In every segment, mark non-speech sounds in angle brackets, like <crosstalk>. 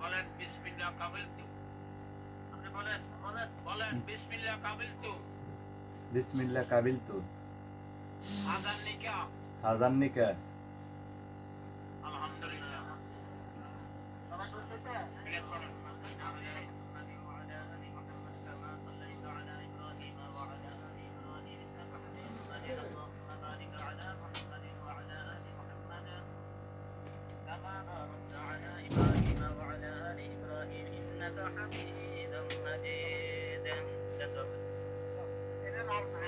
বলেন বিসমিল্লাহ আপনি বলেন বলেন বলেন কাবিল তো। নিকা। হাজার নিকা। আলহামদুলিল্লাহ। সবাই।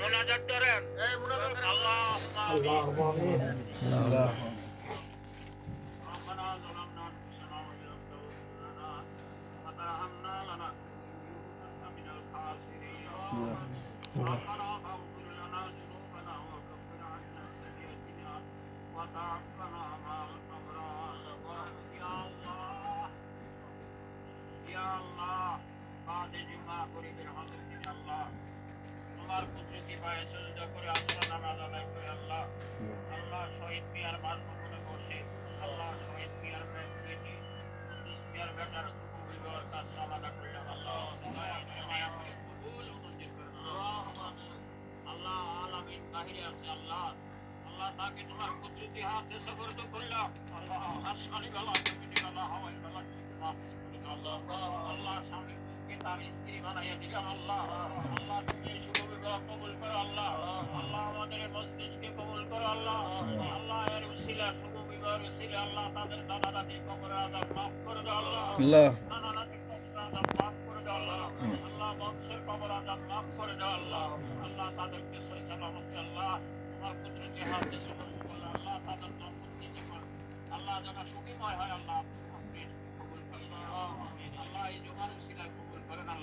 মোনাজাত করেন আল্লাহ আল্লাহ আল্লাহ নামাজ আল্লাহ? আল্লাহ শহীদ মিয়ার মানভূমে বসে আল্লাহ তাকে তোমার কুদরতি হাতে সবরত করলাম। আল্লাহ আল্লাহ আল্লাহ তুমি বিবাহ কবুল করো আল্লাহ আল্লাহ আমাদের মজলিসকে কবুল করো আল্লাহ আল্লাহ এর উসিলা শুভ বিবাহের উসিলা আল্লাহ তাদের দাদা দাদির কবর আদাব মাফ করে দাও আল্লাহ আল্লাহ নানা নানির কবর আদাব মাফ করে দাও আল্লাহ আল্লাহ বংশের কবর আদাব মাফ করে দাও আল্লাহ আল্লাহ তাদেরকে সহি সালামতে আল্লাহ আল্লাহ আল্লাহ হয় আল্লাহ আল্লাহ এই জোগান উসিলা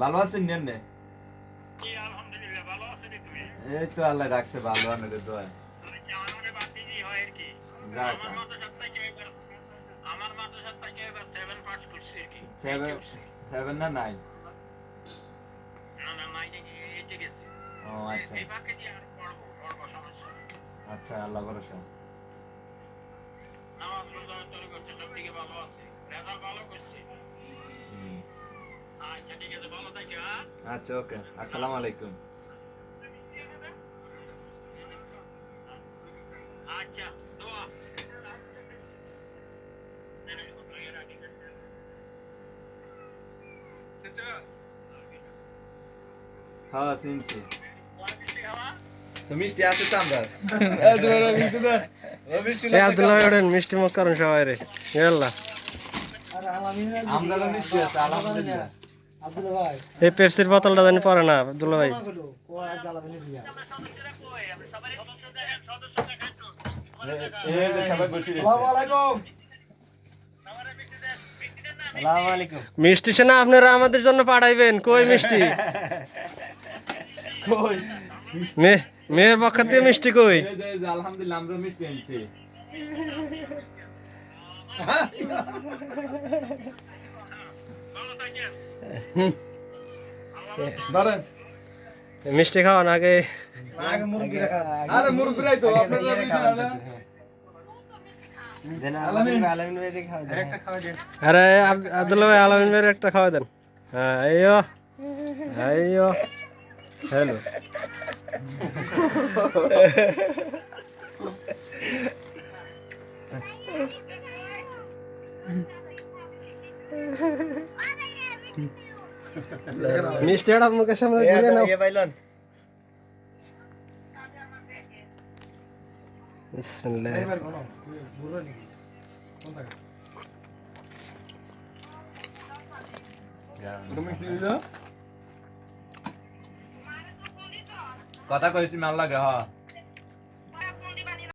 ভালো আছেন নেন তুমি? এই তো আল্লাহ রাখছে ভালো আনের দোয়া। থেকে থেকে সেভেন না নাই না না ও আচ্ছা। আচ্ছা আল্লাহ ভরসা। নামাজ রোজা তরি করছে সব দিকে ভালো আছে। রেজাল্ট ভালো করছে। আচ্ছা ওকে। আসসালামু আলাইকুম। আচ্ছা হ্যাঁ মিষ্টি আছে তো আমরা? আব্দুল্লাহ ওড়েন মিষ্টি মুখ করেন সবাই রে। ইয়াল্লাহ আমরা মিষ্টি আছে আলহামদুলিল্লাহ। এই পেপসির বোতলটা জানি পরে না আব্দুল্লাহ ভাই এই যে সবাই মিষ্টি শোনা আপনারা আমাদের জন্য পাঠাইবেন কই মিষ্টি মেয়ের পক্ষ থেকে মিষ্টি কই আলহামদুলিল্লাহ আমরা মিষ্টি আনছি মিষ্টি খাওয়ান আগে। আরে আব্দুল্লাহ ভাই আলামিন ভাইয়ের একটা খাওয়া দেন। হ্যাঁ আইয়ো। আইয়ো। হ্যালো। মিষ্টি <laughs> একটা মুখের সামনে ঘুরে নাও। বিসমিল্লাহ। কথা কইছি মাল লাগে হ্যাঁ